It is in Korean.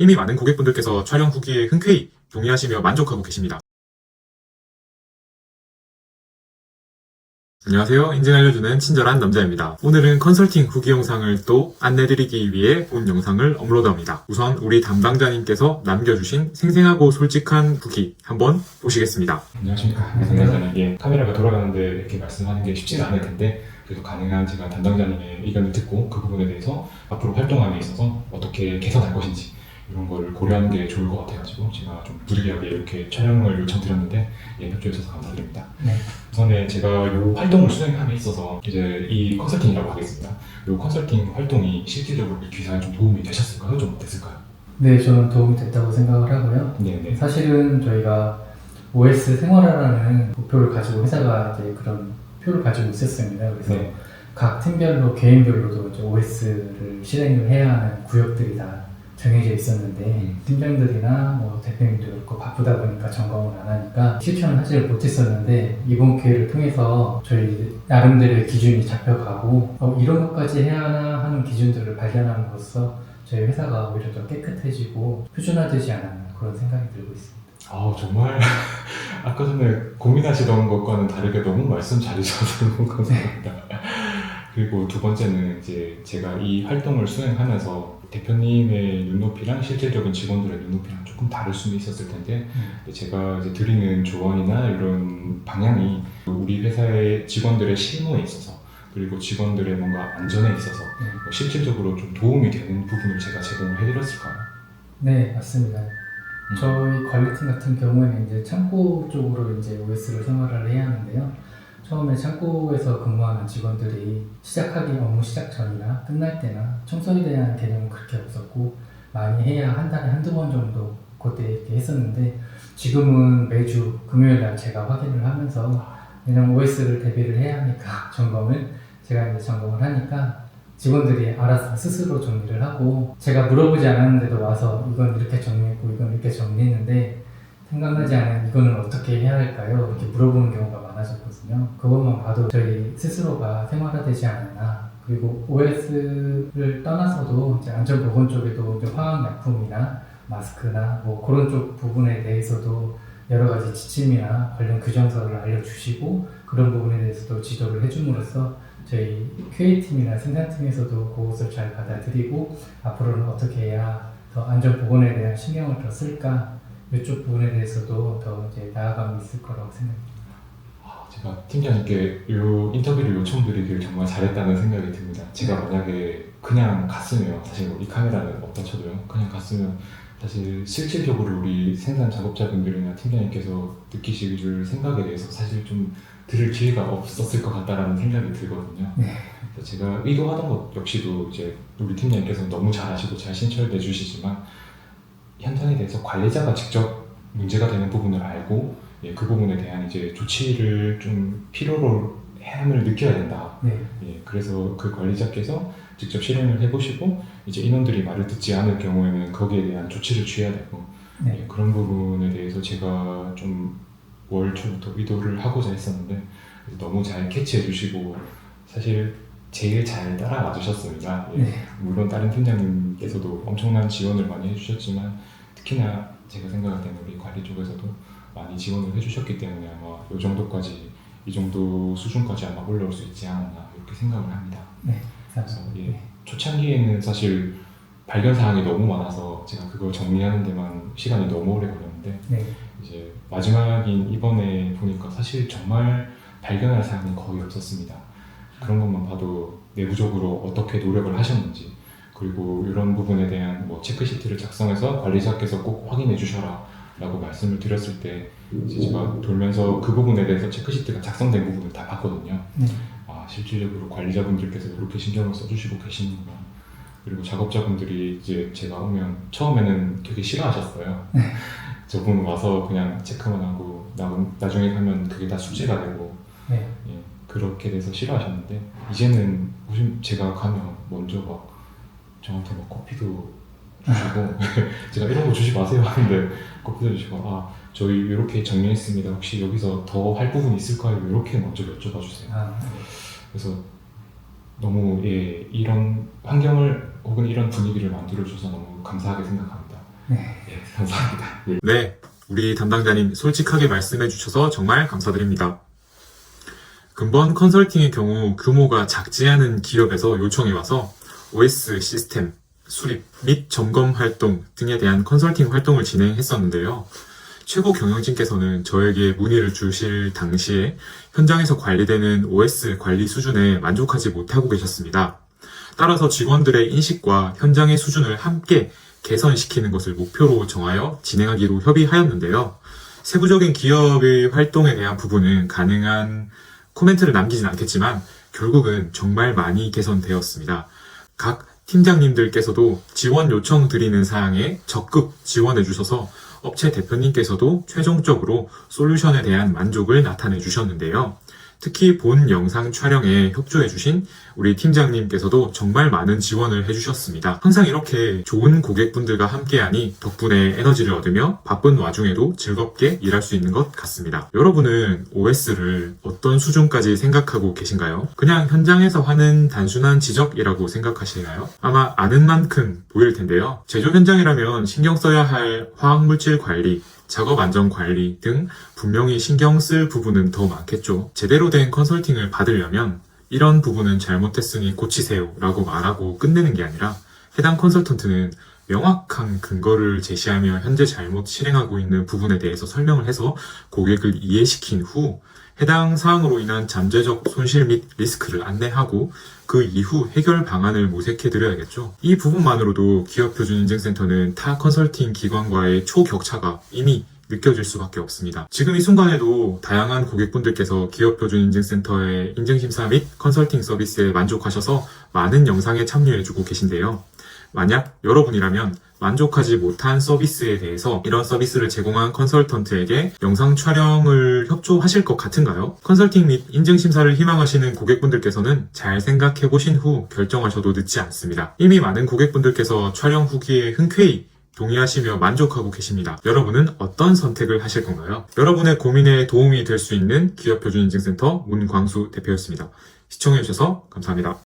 이미 많은 고객분들께서 촬영 후기에 흔쾌히 동의하시며 만족하고 계십니다. 안녕하세요. 인증 알려주는 친절한 남자입니다. 오늘은 컨설팅 후기 영상을 또 안내드리기 위해 본 영상을 업로드합니다. 우선 우리 담당자님께서 남겨주신 생생하고 솔직한 후기 한번 보시겠습니다. 안녕하십니까. 담당자님. 예, 카메라가 돌아가는데 이렇게 말씀하는 게 쉽지는 않을 텐데 그래도 가능한 제가 담당자님의 의견을 듣고 그 부분에 대해서 앞으로 활동함에 있어서 어떻게 개선할 것인지 이런 거를 고려하는 게 좋을 것 같아가지고 제가 좀 부득이하게 이렇게 촬영을 요청드렸는데 예, 협조해 주셔서 감사드립니다. 네. 우선에 제가 이 활동을 수행함에 있어서 이제 이 컨설팅이라고 하겠습니다. 이 컨설팅 활동이 실질적으로 이 기사에 좀 도움이 되셨을까요? 좀 어땠을까요? 네, 저는 도움이 됐다고 생각을 하고요. 네네. 사실은 저희가 OS 생활화라는 목표를 가지고 회사가 이제 그런 표를 가지고 있었습니다. 그래서 네. 각 팀별로 개인별로도 이제 OS를 실행을 해야 하는 구역들이 다 정해져 있었는데 음. 팀장들이나 뭐 대표님도 그렇고 바쁘다 보니까 점검을 안 하니까 실천을 하지를 못했었는데 이번 기회를 통해서 저희 나름대로의 기준이 잡혀가고 어, 이런 것까지 해야 하나 하는 기준들을 발견함으로써 저희 회사가 오히려 더 깨끗해지고 표준화되지 않았나 그런 생각이 들고 있습니다. 아 정말 아까 전에 고민하시던 것과는 다르게 너무 말씀 잘해주셔서 너무 감사합니다. 그리고 두 번째는 이제 제가 이 활동을 수행하면서 대표님의 눈높이랑 실질적인 직원들의 눈높이랑 조금 다를 수는 있었을 텐데 근데 제가 이제 드리는 조언이나 이런 방향이 우리 회사의 직원들의 실무에 있어서 그리고 직원들의 뭔가 안전에 있어서 뭐 실질적으로 좀 도움이 되는 부분을 제가 제공을 해드렸을까요? 네, 맞습니다. 저희 관리팀 같은 경우에는 이제 창고 쪽으로 이제 OS를 생활을 해야 하는데요. 처음에 창고에서 근무하는 직원들이 시작하기 업무 시작 전이나 끝날 때나 청소에 대한 개념은 그렇게 없었고 많이 해야 한 달에 한두 번 정도 그때 이렇게 했었는데 지금은 매주 금요일 날 제가 확인을 하면서 왜냐면 OS를 대비를 해야 하니까 점검을 제가 이제 점검을 하니까 직원들이 알아서 스스로 정리를 하고 제가 물어보지 않았는데도 와서 이건 이렇게 정리했고 이건 이렇게 정리했는데 생각나지 않은 이거는 어떻게 해야 할까요? 이렇게 물어보는 경우가 많아 졌거든요. 그것만 봐도 저희 스스로가 생활화되지 않았나 그리고 OS를 떠나서도 이제 안전보건 쪽에도 이제 화학약품이나 마스크나 뭐 그런 쪽 부분에 대해서도 여러 가지 지침이나 관련 규정서를 알려주시고 그런 부분에 대해서도 지도를 해줌으로써 저희 QA팀이나 생산팀에서도 그것을 잘 받아들이고 앞으로는 어떻게 해야 더 안전 보건에 대한 신경을 더 쓸까 이쪽 부분에 대해서도 더 이제 나아감이 있을 거라고 생각합니다. 아, 제가 팀장님께 이 인터뷰를 요청드리길 정말 잘했다는 생각이 듭니다. 제가 만약에 그냥 갔으면 사실 뭐이 카메라는 없다 쳐도요. 그냥 갔으면 사실 실질적으로 우리 생산 작업자분들이나 팀장님께서 느끼실 생각에 대해서 사실 좀 들을 기회가 없었을 것 같다라는 생각이 들거든요. 네. 제가 의도하던 것 역시도 이제 우리 팀장님께서 너무 잘하시고 잘 신철해 주시지만 현장에 대해서 관리자가 직접 문제가 되는 부분을 알고 예, 그 부분에 대한 이제 조치를 좀 필요로 해함을 느껴야 된다. 네. 예, 그래서 그 관리자께서 직접 실행을 해보시고 이제 인원들이 말을 듣지 않을 경우에는 거기에 대한 조치를 취해야 되고 네. 예, 그런 부분에 대해서 제가 좀 월 초부터 의도를 하고자 했었는데 너무 잘 캐치해 주시고 사실 제일 잘 따라와 주셨습니다. 예, 네. 물론 다른 팀장님께서도 엄청난 지원을 많이 해주셨지만 특히나 제가 생각할 때는 우리 관리 쪽에서도 많이 지원을 해주셨기 때문에 아마 이 정도까지 이 정도 수준까지 아마 올라올 수 있지 않았나 이렇게 생각을 합니다. 네. 그래서. 예, 초창기에는 사실 발견 사항이 너무 많아서 제가 그걸 정리하는 데만 시간이 너무 오래 걸렸는데 네. 이제 마지막인 이번에 보니까 사실 정말 발견할 사항이 거의 없었습니다. 그런 것만 봐도 내부적으로 어떻게 노력을 하셨는지 그리고 이런 부분에 대한 뭐 체크시트를 작성해서 관리자께서 꼭 확인해 주셔라 라고 말씀을 드렸을 때 이제 제가 돌면서 그 부분에 대해서 체크시트가 작성된 부분을 다 봤거든요. 네. 아 실질적으로 관리자분들께서 이렇게 신경을 써주시고 계시는구나. 그리고 작업자분들이 이제 제가 오면 처음에는 되게 싫어하셨어요. 저분 와서 그냥 체크만 하고 나, 나중에 가면 그게 다 숙제가 되고 네. 예, 그렇게 돼서 싫어하셨는데 이제는 요즘 제가 가면 먼저 막 저한테 막 커피도 주시고 제가 이런 거 주지 마세요 하는데 커피도 주시고 아 저희 이렇게 정리했습니다 혹시 여기서 더 할 부분 있을까요 이렇게 먼저 여쭤봐 주세요 아, 그래서 너무 예, 이런 환경을 혹은 이런 분위기를 만들어 줘서 너무 감사하게 생각합니다 네. 예, 감사합니다. 네, 우리 담당자님 솔직하게 말씀해 주셔서 정말 감사드립니다. 근본 컨설팅의 경우 규모가 작지 않은 기업에서 요청이 와서 OS 시스템 수립 및 점검 활동 등에 대한 컨설팅 활동을 진행했었는데요. 최고 경영진께서는 저에게 문의를 주실 당시에 현장에서 관리되는 OS 관리 수준에 만족하지 못하고 계셨습니다. 따라서 직원들의 인식과 현장의 수준을 함께 개선시키는 것을 목표로 정하여 진행하기로 협의하였는데요. 세부적인 기업의 활동에 대한 부분은 가능한 코멘트를 남기진 않겠지만 결국은 정말 많이 개선되었습니다. 각 팀장님들께서도 지원 요청 드리는 사항에 적극 지원해 주셔서 업체 대표님께서도 최종적으로 솔루션에 대한 만족을 나타내 주셨는데요. 특히 본 영상 촬영에 협조해주신 우리 팀장님께서도 정말 많은 지원을 해주셨습니다. 항상 이렇게 좋은 고객분들과 함께하니 덕분에 에너지를 얻으며 바쁜 와중에도 즐겁게 일할 수 있는 것 같습니다. 여러분은 OS를 어떤 수준까지 생각하고 계신가요? 그냥 현장에서 하는 단순한 지적이라고 생각하시나요? 아마 아는 만큼 보일 텐데요. 제조 현장이라면 신경 써야 할 화학물질 관리, 작업 안전 관리 등 분명히 신경 쓸 부분은 더 많겠죠. 제대로 된 컨설팅을 받으려면 이런 부분은 잘못했으니 고치세요 라고 말하고 끝내는 게 아니라 해당 컨설턴트는 명확한 근거를 제시하며 현재 잘못 실행하고 있는 부분에 대해서 설명을 해서 고객을 이해시킨 후 해당 사항으로 인한 잠재적 손실 및 리스크를 안내하고 그 이후 해결 방안을 모색해 드려야겠죠. 이 부분만으로도 기업표준인증센터는 타 컨설팅 기관과의 초격차가 이미 느껴질 수밖에 없습니다. 지금 이 순간에도 다양한 고객분들께서 기업표준인증센터의 인증심사 및 컨설팅 서비스에 만족하셔서 많은 영상에 참여해주고 계신데요. 만약 여러분이라면 만족하지 못한 서비스에 대해서 이런 서비스를 제공한 컨설턴트에게 영상 촬영을 협조하실 것 같은가요? 컨설팅 및 인증 심사를 희망하시는 고객분들께서는 잘 생각해 보신 후 결정하셔도 늦지 않습니다. 이미 많은 고객분들께서 촬영 후기에 흔쾌히 동의하시며 만족하고 계십니다. 여러분은 어떤 선택을 하실 건가요? 여러분의 고민에 도움이 될 수 있는 기업표준인증센터 문광수 대표였습니다. 시청해주셔서 감사합니다.